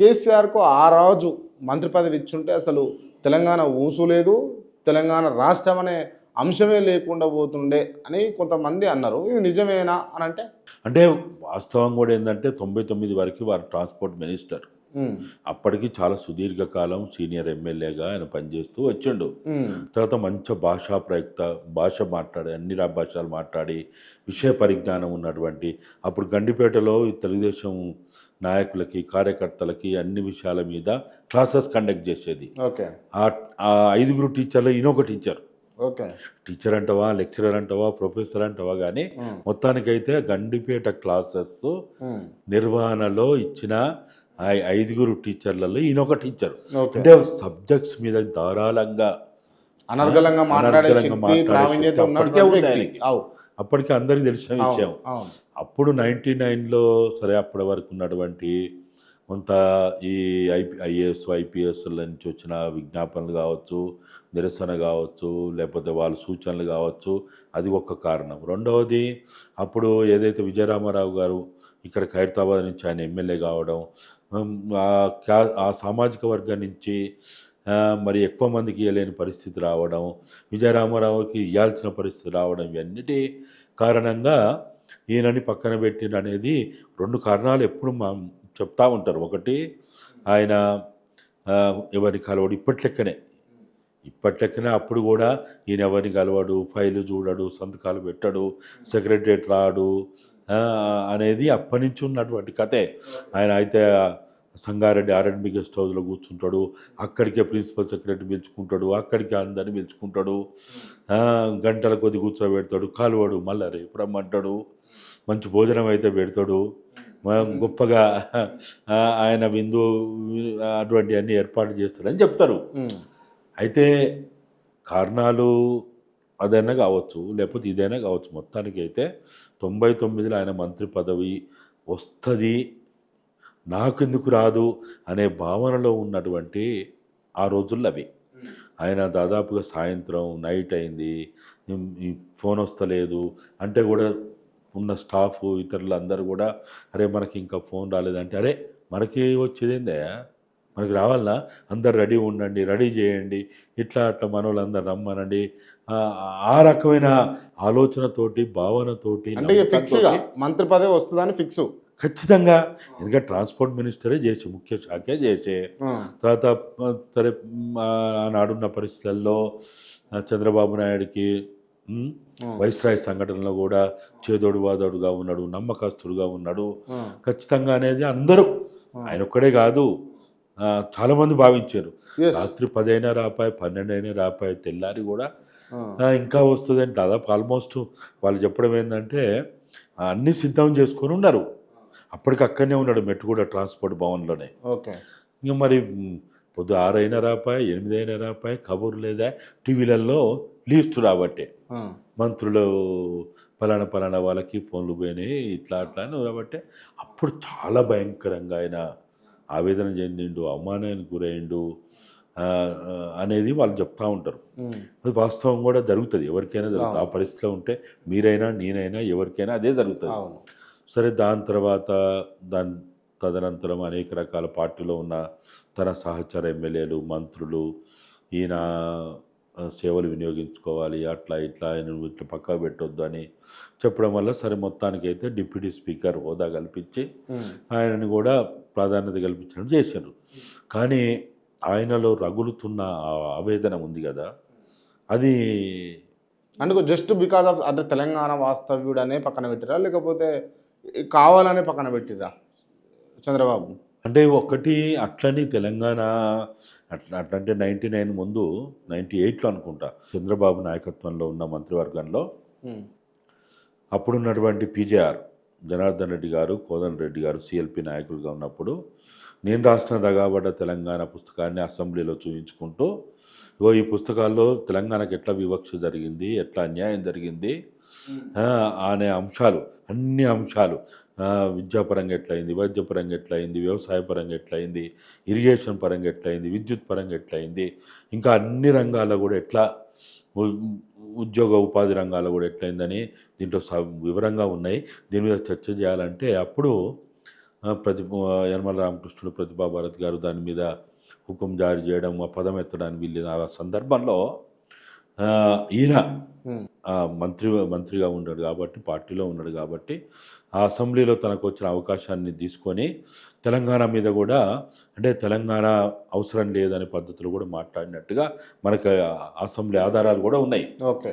కేసీఆర్కు ఆ రోజు మంత్రి పదవి ఇచ్చుంటే అసలు తెలంగాణ ఊసు లేదు తెలంగాణ రాష్ట్రం అనే అంశమే లేకుండా పోతుండే అని కొంతమంది అన్నారు. ఇది నిజమేనా అని అంటే? అంటే వాస్తవం కూడా ఏంటంటే తొంభై తొమ్మిది వరకు వారు ట్రాన్స్పోర్ట్ మినిస్టర్. అప్పటికి చాలా సుదీర్ఘకాలం సీనియర్ ఎమ్మెల్యేగా ఆయన పనిచేస్తూ వచ్చిండు. తర్వాత మంచి భాషా ప్రయుక్త భాష మాట్లాడి అన్ని రా భాషలు మాట్లాడి విషయ పరిజ్ఞానం ఉన్నటువంటి అప్పుడు గండిపేటలో ఈ తెలుగుదేశం నాయకులకి కార్యకర్తలకి అన్ని విషయాల మీద క్లాసెస్ కండక్ట్ చేసేది. ఓకే. ఆ ఐదుగురు టీచర్లు ఈయనొక టీచర్. ఓకే. టీచర్ అంటావా లెక్చరర్ అంటావా ప్రొఫెసర్ అంటావా కానీ మొత్తానికైతే గండిపేట క్లాసెస్ నిర్వహణలో ఇచ్చిన ఆ ఐదుగురు టీచర్లలో ఈయనొక టీచర్. అంటే సబ్జెక్ట్స్ మీద ధారాళంగా అనర్గళంగా మాట్లాడే అప్పటికే అందరికీ తెలిసిన విషయం. అప్పుడు నైంటీ నైన్లో సరే అప్పటి వరకు ఉన్నటువంటి కొంత ఈ ఐపీ ఐఏఎస్ ఐపీఎస్ల నుంచి వచ్చిన విజ్ఞాపనలు కావచ్చు నిరసన కావచ్చు లేకపోతే వాళ్ళ సూచనలు కావచ్చు అది ఒక కారణం. రెండవది అప్పుడు ఏదైతే విజయరామారావు గారు ఇక్కడ ఖైరతాబాద్ నుంచి ఆయన ఎమ్మెల్యే కావడం ఆ ఆ సామాజిక వర్గం నుంచి మరి ఎక్కువ మందికి ఇవ్వలేని పరిస్థితి రావడం విజయరామారావుకి ఇవ్వాల్సిన పరిస్థితి రావడం ఇవన్నిటి కారణంగా ఈయనని పక్కన పెట్టిన అనేది రెండు కారణాలు ఎప్పుడు మా చెప్తా ఉంటారు. ఒకటి ఆయన ఎవరిని కలవడు ఇప్పట్లెక్కనే. ఇప్పట్లెక్కనే అప్పుడు కూడా ఈయన ఎవరిని కలవడు ఫైలు చూడడు సంతకాలు పెట్టడు సెక్రటరేట్ రాడు అనేది అప్పటి నుంచి ఉన్నటువంటి కథే. ఆయన అయితే సంగారెడ్డి ఆర్ఎండ్బి గెస్ట్ హౌస్లో కూర్చుంటాడు అక్కడికే ప్రిన్సిపల్ సెక్రటరీ పిలుచుకుంటాడు అక్కడికే అందరిని పిలుచుకుంటాడు గంటల కొద్ది కూర్చోబెడతాడు కాలువాడు మళ్ళీ రేపు రమ్మంటాడు. మంచి భోజనం అయితే పెడతాడు. గొప్పగా ఆయన విందు అటువంటి అన్ని ఏర్పాటు చేస్తాడని చెప్తారు. అయితే కారణాలు అదైనా కావచ్చు లేకపోతే ఇదైనా కావచ్చు. మొత్తానికి అయితే తొంభై తొమ్మిదిలో ఆయన మంత్రి పదవి వస్తుంది. నాకెందుకు రాదు అనే భావనలో ఉన్నటువంటి ఆ రోజుల్లో అవి. ఆయన దాదాపుగా సాయంత్రం నైట్ అయింది. ఫోన్ వస్తలేదు. అంటే కూడా ఉన్న స్టాఫ్ ఇతరులు అందరూ కూడా అరే మనకి ఇంకా ఫోన్ రాలేదంటే అరే మనకి వచ్చేదేందే? మనకి రావాలనా? అందరు రెడీ ఉండండి రెడీ చేయండి ఇట్లా అట్లా మనోళ్ళందరూ రమ్మనండి. ఆ- రకమైన ఆలోచనతోటి భావనతోటి అంటే ఫిక్స్గా మంత్రి పదవి వస్తుందని ఫిక్స్ ఖచ్చితంగా. ఎందుకంటే ట్రాన్స్పోర్ట్ మినిస్టరే చేసి ముఖ్య శాఖే చేసే. తర్వాత సరే ఆనాడున్న పరిస్థితుల్లో చంద్రబాబు నాయుడికి వైస్రాయ్ సంఘటనలో కూడా చేదోడు వాదోడుగా ఉన్నాడు నమ్మకస్తుడుగా ఉన్నాడు. ఖచ్చితంగా అనేది అందరూ ఆయన ఒక్కడే కాదు చాలామంది భావించారు. రాత్రి పదైనా రాపాయి పన్నెండు అయినా రాపాయి తెల్లారి కూడా ఇంకా వస్తుందని దాదాపు ఆల్మోస్ట్ వాళ్ళు చెప్పడం ఏంటంటే అన్నీ సిద్ధం చేసుకొని ఉన్నారు. అప్పటికి అక్కడనే ఉన్నాడు మెట్టుగూడ ట్రాన్స్పోర్ట్ భవన్లోనే. ఓకే. ఇంకా మరి పొద్దు ఆరైనా రాపాయి ఎనిమిది అయినా రాపాయి కబురు లేదా టీవీలలో లీస్ట్ రాబట్టే. మంత్రులు పలానా పలానా వాళ్ళకి ఫోన్లు పోయినాయి ఇట్లా అట్లా అని కాబట్టి అప్పుడు చాలా భయంకరంగా ఆయన ఆవేదన చెందిండు అవమానానికి గురైండు అనేది వాళ్ళు చెప్తా ఉంటారు. అది వాస్తవం కూడా జరుగుతుంది. ఎవరికైనా జరుగుతుంది. ఆ పరిస్థితిలో ఉంటే మీరైనా నేనైనా ఎవరికైనా అదే జరుగుతుంది. సరే దాని తర్వాత దాని తదనంతరం అనేక రకాల పార్టీలో ఉన్న తన సహచర ఎమ్మెల్యేలు మంత్రులు ఈయన సేవలు వినియోగించుకోవాలి అట్లా ఇట్లా ఆయన ఇట్లా పక్కకు పెట్టొద్దు అని చెప్పడం వల్ల సరే మొత్తానికైతే డిప్యూటీ స్పీకర్ హోదా కల్పించి ఆయనని కూడా ప్రాధాన్యత కల్పించడం చేశారు. కానీ ఆయనలో రగులుతున్న ఆవేదన ఉంది కదా అది అందుకు జస్ట్ బికాస్ ఆఫ్ అంటే తెలంగాణ వాస్తవ్యుడు అనే పక్కన పెట్టిరా? లేకపోతే కావాలనే పక్కన పెట్టిరా చంద్రబాబు? అంటే ఒకటి అట్లని తెలంగాణ అట్లా అట్లంటే నైంటీ నైన్ ముందు నైంటీ ఎయిట్లో అనుకుంటా చంద్రబాబు నాయకత్వంలో ఉన్న మంత్రివర్గంలో అప్పుడున్నటువంటి పీజేఆర్ జనార్దన్ రెడ్డి గారు కోదన్ రెడ్డి గారు సిఎల్పి నాయకులుగా ఉన్నప్పుడు నేను రాసిన దగాబడ్డ తెలంగాణ పుస్తకాన్ని అసెంబ్లీలో చూపించుకుంటూ ఇగో ఈ పుస్తకాల్లో తెలంగాణకు ఎట్లా వివక్ష జరిగింది ఎట్లా అన్యాయం జరిగింది అనే అంశాలు అన్ని అంశాలు విద్యాపరంగా ఎట్లయింది వైద్యపరంగా ఎట్లయింది వ్యవసాయ పరంగా ఎట్లయింది ఇరిగేషన్ పరంగా ఎట్లయింది విద్యుత్ పరంగా ఎట్లయింది ఇంకా అన్ని రంగాల్లో కూడా ఎట్లా ఉద్యోగ ఉపాధి రంగాల్లో కూడా ఎట్లయిందని దీంట్లో స- వివరంగా ఉన్నాయి. దీని మీద చర్చ చేయాలంటే అప్పుడు ప్రతి యనమల రామకృష్ణుడు ప్రతిభా భారత్ గారు దాని మీద హుకుం జారీ చేయడం ఆ పదం ఎత్తడానికి వెళ్ళిన ఆ సందర్భంలో ఈయన మంత్రి మంత్రిగా ఉన్నాడు కాబట్టి పార్టీలో ఉన్నాడు కాబట్టి ఆ అసెంబ్లీలో తనకు వచ్చిన అవకాశాన్ని తీసుకొని తెలంగాణ మీద కూడా అంటే తెలంగాణ అవసరం లేదనే పద్ధతిలో కూడా మాట్లాడినట్టుగా మనకు అసెంబ్లీ ఆధారాలు కూడా ఉన్నాయి. ఓకే.